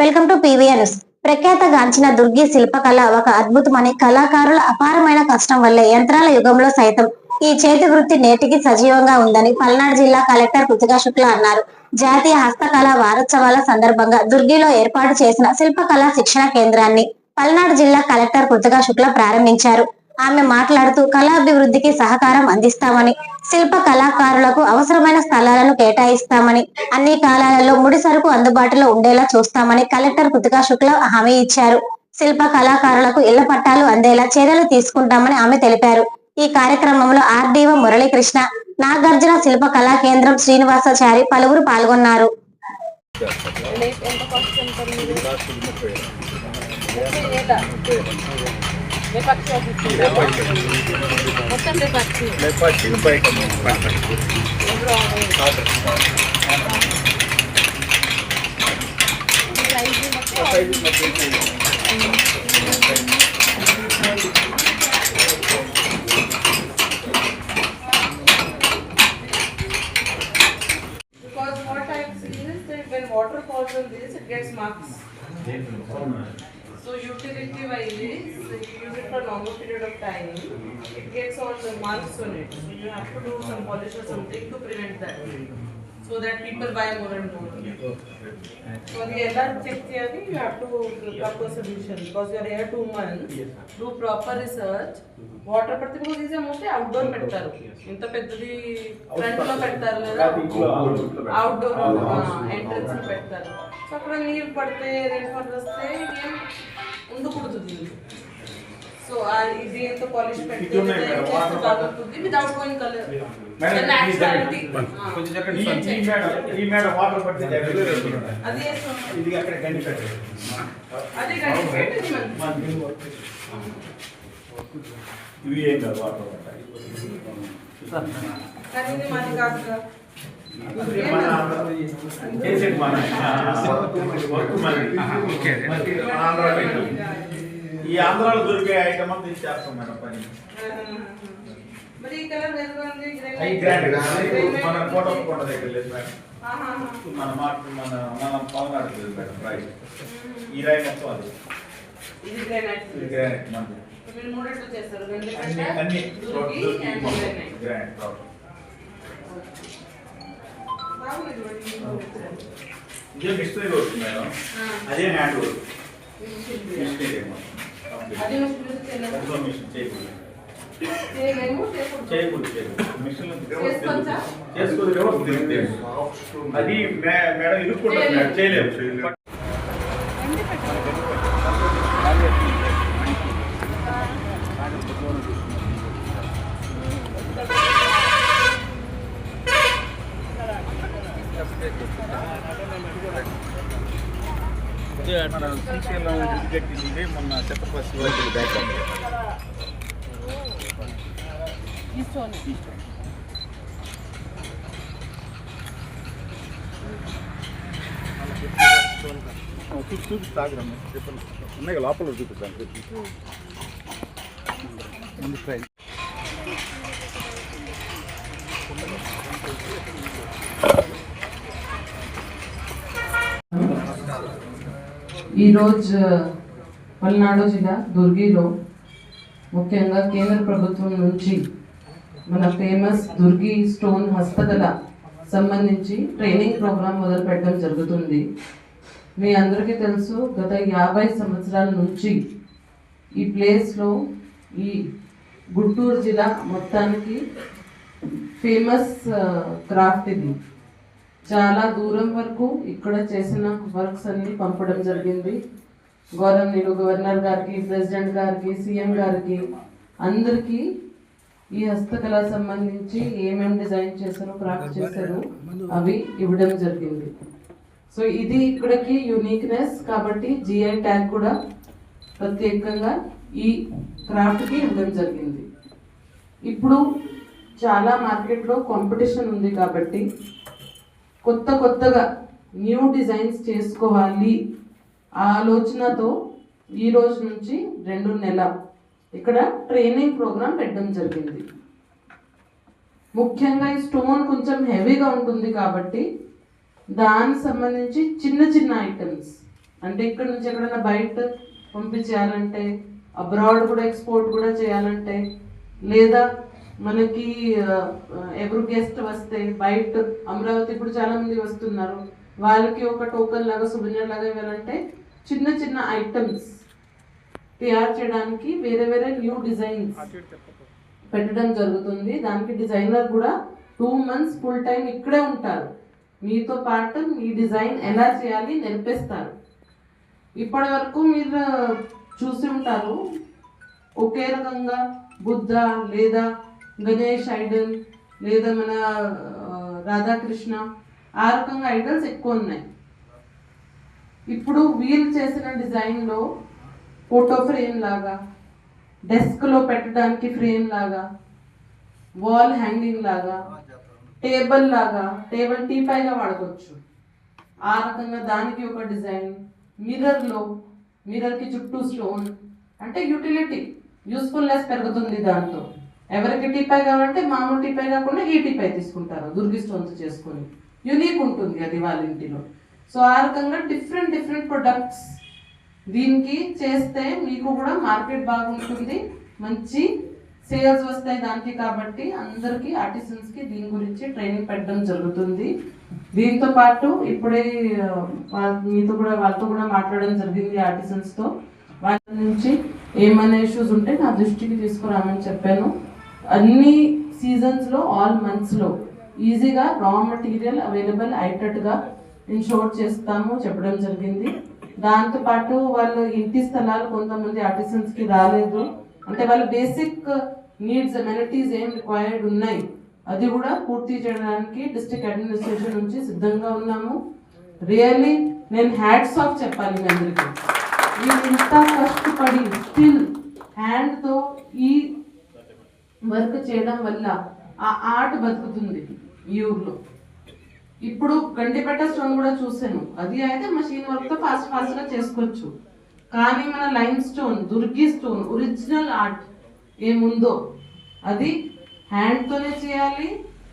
Welcome to PVR ప్రఖ్యాత గాంచిన దుర్గి శిల్పకళ ఒక అద్భుతమని కళాకారుల అపారమైన కష్టం వల్లే యంత్రాల యుగంలో సైతం ఈ చేతి వృత్తి నేటికి సజీవంగా ఉందని పల్నాడు జిల్లా కలెక్టర్ కృతికా శుక్ల అన్నారు. జాతీయ హస్తకళ వారోత్సవాల సందర్భంగా దుర్గిలో ఏర్పాటు చేసిన శిల్పకళా శిక్షణ కేంద్రాన్ని పల్నాడు జిల్లా కలెక్టర్ కృతికా శుక్ల ప్రారంభించారు. ఆమె మాట్లాడుతూ కళాభివృద్ధికి సహకారం అందిస్తామని శిల్ప కళాకారులకు అవసరమైన స్థలాలను కేటాయిస్తామని అన్ని కాలాలలో ముడి సరుకు అందుబాటులో ఉండేలా చూస్తామని కలెక్టర్ కృతికా శుక్ల హామీ ఇచ్చారు. శిల్ప కళాకారులకు ఇళ్ళ పట్టాలు అందేలా చర్యలు తీసుకుంటామని ఆమె తెలిపారు. ఈ కార్యక్రమంలో ఆర్డీఓ మురళీకృష్ణ నాగార్జున శిల్ప కళా కేంద్రం శ్రీనివాసాచారి పలువురు పాల్గొన్నారు. ఎంత కాస్ట్ ఉంటుంది మీరు ముప్పై ఏటా లేపక్షి ఆఫీస్ మొత్తం లేపక్షి Because what I see is that when water falls on this, it gets marks. So utility wise, if you use it for longer period of time, it gets all the marks on it. So you have to do some polish or something to prevent that. So that people buy more and more. So the LR check theory, you have to do proper solution because you are here two months. Do proper research. Water పడితే because easy mostly outdoor పెడతారు ఇంత పెద్దది ఫ్రంట్లో పెడతారు కదా outdoor entrance పెడతారు so అక్కడ నీరు పడితే రెయిన్ వాటర్ వస్తే ఏం ఉండకూడదు సో ఇది ఎంత పాలిష్ పెడితే బాగుంటుంది వితౌట్ గోయింగ్ కలర్ న్యాచురాలిటీ కొంచెం చెప్పండి ఈ ఈ మేడం ఈ మేడం వాటర్ పడితే దగ్గర అది వేస్తాం ఇది అక్కడ గండి పెట్టండి అదే కానీ ఇది మంచి ఇవి ఏం కాదు వాటర్ పట్టాలి కానీ ఇది మాది కాదు కదా. మన చేసేది మన వర్క్ మనది. మనకి ఆంధ్రాలో ఇది. ఈ ఆంధ్రాలో దొరికే ఐటమ్ అంతా ఇచ్చేస్తాం మేడం పని. మన ఫోటో ఫోటో దగ్గర లేదు మేడం. మన మార్కెట్ మన మన పవనాడు లేదు మేడం ప్రైస్ ఈ రాయి మొత్తం అది. ఇది గ్రానైట్ ఇది గ్రానైట్ మనది అన్ని గ్రానైట్. మూడు. ఇదే మిస్త్రీ వర్క్ మేడం? ఆ, అదే హ్యాండ్ వర్క్ అది మిషన్ యూజ్ చేయలేము. మిషన్ చేయకూడదు మన శ్రీశైలం కట్టింది మొన్న ఛత్రపతి శివాజీ బ్యాక్ చూసి చూపిస్తాగ్రమ్మ చెప్పండి ఉన్నాయి లోపల చూపిస్తాను ముందు ఫ్రై ఈరోజు పల్నాడు జిల్లా దుర్గిలో ముఖ్యంగా కేంద్ర ప్రభుత్వం నుంచి మన ఫేమస్ దుర్గి స్టోన్ హస్తకళ సంబంధించి ట్రైనింగ్ ప్రోగ్రాం మొదలుపెట్టడం జరుగుతుంది. మీ అందరికీ తెలుసు గత యాభై సంవత్సరాల నుంచి ఈ ప్లేస్లో ఈ గుంటూరు జిల్లా మొత్తానికి ఫేమస్ క్రాఫ్ట్ ఇది. చాలా దూరం వరకు ఇక్కడ చేసిన వర్క్స్ అన్ని పంపడం జరిగింది. గౌరవనీయులు గవర్నర్ గారికి ప్రెసిడెంట్ గారికి సీఎం గారికి అందరికీ ఈ హస్తకళ సంబంధించి ఏమేమి డిజైన్ చేశారో క్రాఫ్ట్ చేశారో అవి ఇవ్వడం జరిగింది. సో ఇది ఇక్కడికి యూనిక్నెస్ కాబట్టి జిఐ ట్యాగ్ కూడా ప్రత్యేకంగా ఈ క్రాఫ్ట్కి ఇవ్వడం జరిగింది. ఇప్పుడు చాలా మార్కెట్లో కాంపిటీషన్ ఉంది కాబట్టి కొత్త కొత్తగా న్యూ డిజైన్స్ చేసుకోవాలి ఆ ఆలోచనతో ఈ రోజు నుంచి రెండు నెల ఇక్కడ ట్రైనింగ్ ప్రోగ్రామ్ పెట్టడం జరిగింది. ముఖ్యంగా ఈ స్టోన్ కొంచెం హెవీగా ఉంటుంది కాబట్టి దానికి సంబంధించి చిన్న చిన్న ఐటమ్స్ అంటే ఇక్కడ నుంచి ఎక్కడైనా బయట పంపించేయాలంటే అబ్రాడ్ కూడా ఎక్స్పోర్ట్ కూడా చేయాలంటే లేదా మనకి ఎవరు గెస్ట్ వస్తే బయట అమరావతి ఇప్పుడు చాలా మంది వస్తున్నారు. వాళ్ళకి ఒక టోకన్ లాగా సువినర్ లాగా ఇవ్వాలంటే చిన్న చిన్న ఐటమ్స్ తయారు చేయడానికి వేరే వేరే న్యూ డిజైన్స్ పెట్టడం జరుగుతుంది. దానికి డిజైనర్ కూడా టూ మంత్స్ ఫుల్ టైం ఇక్కడే ఉంటారు. మీతో పాటు మీ డిజైన్ ఎలా చేయాలి నేర్పిస్తారు. ఇప్పటి వరకు మీరు చూసి ఉంటారు. ఒకే రకంగా బుద్ధ లేదా గణేష్ ఐడల్ లేదా మన రాధాకృష్ణ ఆ రకంగా ఐడల్స్ ఎక్కువ ఉన్నాయి. ఇప్పుడు వీళ్ళు చేసిన డిజైన్లో ఫోటో ఫ్రేమ్ లాగా డెస్క్లో పెట్టడానికి ఫ్రేమ్ లాగా వాల్ హ్యాంగింగ్ లాగా టేబుల్ లాగా టేబుల్ టీ పైగా వాడుకోవచ్చు ఆ రకంగా దానికి ఒక డిజైన్ మిర్రర్లో మిర్రర్కి చుట్టూ స్టోన్ అంటే యూటిలిటీ యూస్ఫుల్నెస్ పెరుగుతుంది దాంతో. ఎవరికి టీపై కావాలంటే మామూలు టీపై కాకుండా ఈ టీపై తీసుకుంటారు దుర్గి స్టోన్స్ చేసుకొని. యునీక్ ఉంటుంది అది వాళ్ళ ఇంటిలో. సో ఆ రకంగా డిఫరెంట్ డిఫరెంట్ ప్రొడక్ట్స్ దీనికి చేస్తే మీకు కూడా మార్కెట్ బాగుంటుంది మంచి సేల్స్ వస్తాయి దానికి కాబట్టి అందరికీ ఆర్టిసన్స్కి దీని గురించి ట్రైనింగ్ పెట్టడం జరుగుతుంది. దీంతో పాటు ఇప్పుడే వాళ్ళ- మీతో కూడా వాళ్ళతో కూడా మాట్లాడడం జరిగింది ఆర్టిసన్స్తో వాళ్ళ నుంచి ఏమైనా ఇష్యూస్ ఉంటే నా దృష్టికి తీసుకురామని చెప్పాను. అన్ని సీజన్స్లో ఆల్ మంత్స్లో ఈజీగా రా మెటీరియల్ అవైలబుల్ అయ్యేటట్టుగా ఇన్షోర్ చేస్తాము చెప్పడం జరిగింది. దాంతో పాటు వాళ్ళు ఇంటి స్థలాలు కొంతమంది ఆర్టిసన్స్కి రాలేదు. అంటే వాళ్ళ బేసిక్ నీడ్స్ అమెనిటీస్ ఏం రిక్వైర్డ్ ఉన్నాయి. అది కూడా పూర్తి చేయడానికి డిస్ట్రిక్ట్ అడ్మినిస్ట్రేషన్ నుంచి సిద్ధంగా ఉన్నాము. రియల్లీ నేను హ్యాట్స్ ఆఫ్ చెప్పాలి మీ అందరికీ. మీరు ఇంత కష్టపడి స్టిల్ హ్యాండ్తో ఈ వర్క్ చేయడం వల్ల ఆ ఆర్ట్ బతుకుతుంది ఈ ఊర్లో. ఇప్పుడు గండిపెట్ట స్టోన్ కూడా చూసాను అది అయితే మషిన్ వర్క్తో ఫాస్ట్ ఫాస్ట్గా చేసుకోవచ్చు. కానీ మన lime stone Durgi stone original art ఏముందో అది హ్యాండ్తోనే చేయాలి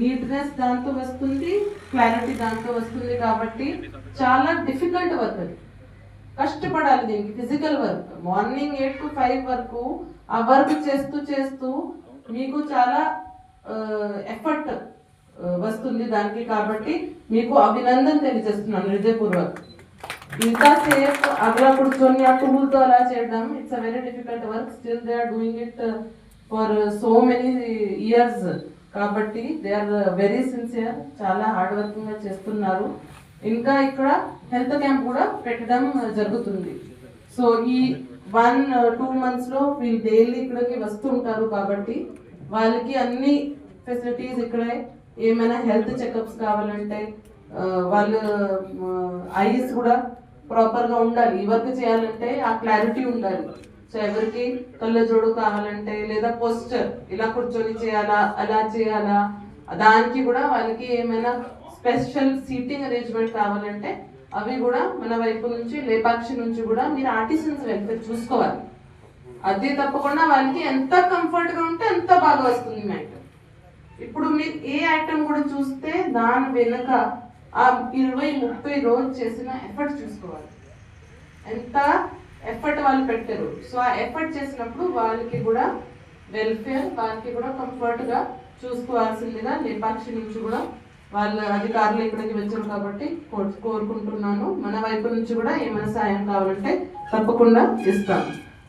నీట్నెస్ దాంతో వస్తుంది క్లారిటీ దాంతో వస్తుంది కాబట్టి చాలా డిఫికల్ట్ వర్క్ అది. కష్టపడాలి దీనికి physical work morning eight to five వరకు ఆ వర్క్ చేస్తూ చేస్తూ మీకు చాలా ఎఫర్ట్ వస్తుంది దానికి కాబట్టి మీకు అభినందన తెలియజేస్తున్నాను హృదయపూర్వక్. ఇంకా సేఫ్ అక్కడ కూర్చొని ఆ టూల్తో అలా చేయడం it's a very difficult work still they are doing it for so many years కాబట్టి దే ఆర్ వెరీ సిన్సియర్ చాలా హార్డ్ వర్కింగ్గా చేస్తున్నారు. ఇంకా ఇక్కడ హెల్త్ క్యాంప్ కూడా పెట్టడం జరుగుతుంది. సో ఈ వన్ టూ మంత్స్లో వీళ్ళు డైలీ ఇక్కడికి వస్తుంటారు కాబట్టి వాళ్ళకి అన్ని ఫెసిలిటీస్ ఇక్కడే. ఏమైనా హెల్త్ చెకప్స్ కావాలంటే వాళ్ళు ఐస్ కూడా ప్రాపర్గా ఉండాలి. ఈ వర్క్ చేయాలంటే ఆ క్లారిటీ ఉండాలి. సో ఎవరికి కళ్ళజోడు కావాలంటే లేదా పోస్టర్ ఇలా కూర్చొని చేయాలా అలా చేయాలా దానికి కూడా వాళ్ళకి ఏమైనా స్పెషల్ సీటింగ్ అరేంజ్మెంట్ కావాలంటే అవి కూడా మన వైపు నుంచి లేపాక్షి నుంచి కూడా మీరు ఆర్టిసన్స్ వెల్ఫేర్ చూసుకోవాలి. అది తప్పకుండా వాళ్ళకి ఎంత కంఫర్ట్గా ఉంటే అంత బాగా వస్తుంది మ్యాట్ ఇప్పుడు మీరు ఏ ఐటమ్ కూడా చూస్తే దాని వెనుక ఆ ఇరవై ముప్పై రోజు చేసిన ఎఫర్ట్ చూసుకోవాలి. ఎంత ఎఫర్ట్ వాళ్ళు పెట్టారు. సో ఆ ఎఫర్ట్ చేసినప్పుడు వాళ్ళకి కూడా వెల్ఫేర్ వాళ్ళకి కూడా కంఫర్ట్గా చూసుకోవాల్సిందిగా లేపాక్షి నుంచి కూడా వాళ్ళ అధికారులు ఇక్కడికి వచ్చారు కాబట్టి కోరుకుంటున్నాను. మన వైపు నుంచి కూడా ఏమైనా సాయం కావాలంటే తప్పకుండా ఇస్తాను.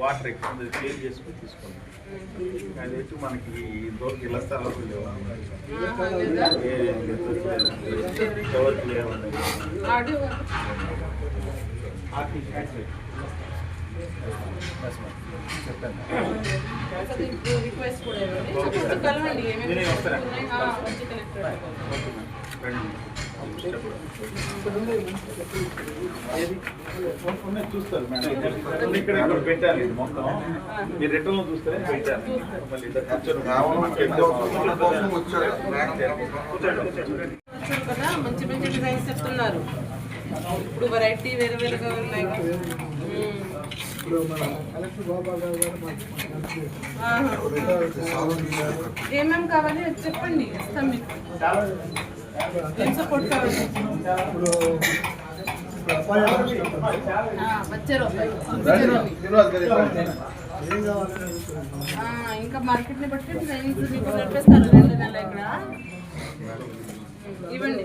వాటర్ ఎక్కువ క్లీన్ చేసుకొని తీసుకోవాలి కానీ అయితే మనకి ఇంతవరకు ఇళ్ళ స్థలాలు లేవు? ఎవరికి లేవండి చెప్పండి. ఏమేమి చూస్తారు మేడం. ఇక్కడ ఇక్కడ పెట్టాలి ఇది మొత్తం. మీరు రిటర్న్ చూస్తే పెట్టాలి. కదా. మంచి మంచి డిజైన్స్ చెప్తున్నారు. ఇప్పుడు వెరైటీ వేరే వేరేగా ఉన్నాయి. కదా. మ్మ్. ఆహా. ఏమేం కావాలి? అది చెప్పండి. ఇస్తాం మీకు. వచ్చారు ఇంకా మార్కెట్ని బట్టి డిజైన్స్ ఇక్కడ. ఇవ్వండి.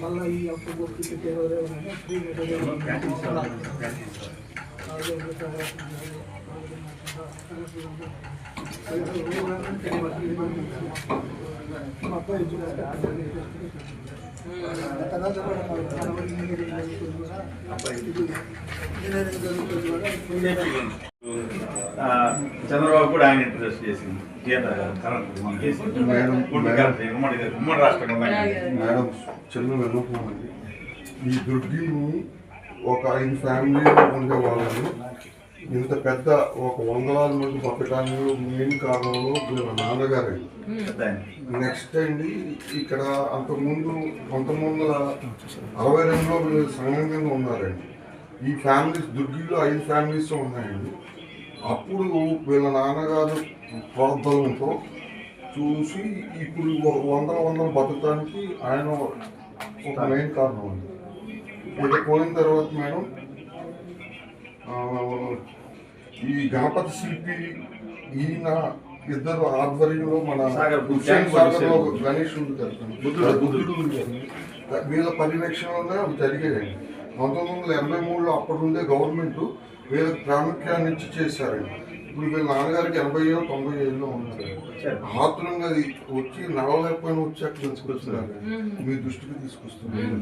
మళ్ళీ ఈ అప్పుడు ఫ్రీ ఆ, చంద్రబాబు కూడా ఆయన ఇంట్రెస్ట్ చేసింది. ఉమ్మడి ఉన్నాయి. మేడం ఈ దుర్గిని ఒక ఐదు ఫ్యామిలీలు ఉండే వాళ్ళని ఇంత పెద్ద ఒక వందలాది మంది బతకడానికి మెయిన్ కారణంలో వీళ్ళ నాన్నగారే. నెక్స్ట్ అండి ఇక్కడ అంతకుముందు పంతొమ్మిది వందల అరవై రెండులో వీళ్ళు సంఘం కింద ఉన్నారండి. ఈ ఫ్యామిలీస్ దుర్గిలో ఐదు ఫ్యామిలీస్ ఉన్నాయండి. అప్పుడు వీళ్ళ నాన్నగారు ప్రోద్బలంతో చూసి ఇప్పుడు వందల వందల బతకడానికి ఆయన ఒక మెయిన్ కారణం అండి. పోయిన తర్వాత మేడం ఈ గణపతి శిల్పి ఈయన ఇద్దరు ఆధ్వర్యంలో మన సాగర్లో గణేష్ బుద్ధుడు. వీళ్ళ పర్యవేక్షణలోనే అవి జరిగాయండి పంతొమ్మిది వందల ఎనభై మూడులో అప్పటి ఉండే గవర్నమెంట్ వీళ్ళకి ప్రాముఖ్యాన్ని ఇచ్చి చేశారండి ఇప్పుడు వీళ్ళ నాన్నగారికి ఎనభై ఏళ్ళు తొంభై ఏళ్ళు ఉన్నారు ఆతురంగా అది వచ్చి నడవలేకపోయిన వచ్చాక తీసుకొస్తున్నారు. మీ దృష్టికి తీసుకొస్తున్నారు.